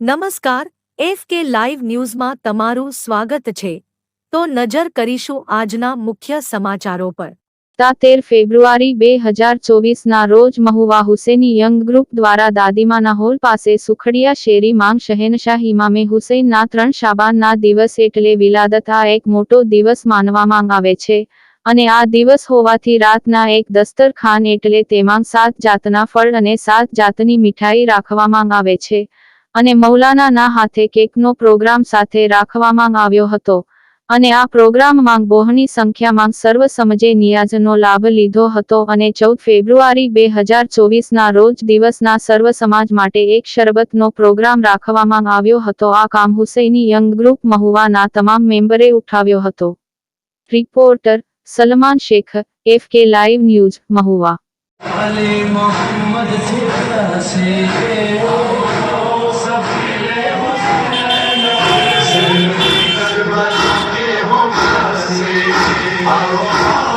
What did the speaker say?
નમસ્કાર, F K live ન્યૂઝમાં તમારું સ્વાગત છે. તો નજર કરીશું આજના મુખ્ય સમાચારો પર. તેર ફેબ્રુઆરી બે હજાર ચોવીસના રોજ મહુવા હુસેની યંગ ગ્રુપ દ્વારા દાદીમાના હોલ પાસે સુખડિયા શેરી માંગ શહેનશાહ ઇમામે હુસૈનના ત્રણ શાબાનના દિવસ એટલે વિલાદત આ એક મોટો દિવસ માનવામાં આવે છે અને આ દિવસ હોવાથી રાતના એક દસ્તરખાન એટલે તેમાં સાત જાતના ફળ અને સાત જાતની મીઠાઈ રાખવામાં આવે છે. અને મૌલાનાના હાથે કેકનો પ્રોગ્રામ સાથે રાખવામાં આવ્યો હતો. અને આ પ્રોગ્રામમાં બહોની સંખ્યામાં સર્વ સમજે નિયાઝનો લાભ લીધો હતો અને ચૌદ ફેબ્રુઆરી બે હજાર ચોવીસના રોજ દિવસના સર્વ સમાજ માટે એક શરબતનો પ્રોગ્રામ રાખવામાં આવ્યો હતો. આ કામ હુસૈની યંગ ગ્રુપ મહુવાના તમામ મેમ્બરે ઉઠાવ્યો હતો. Reporter Salman Shaikh, F K live news, Mahuva. Amen.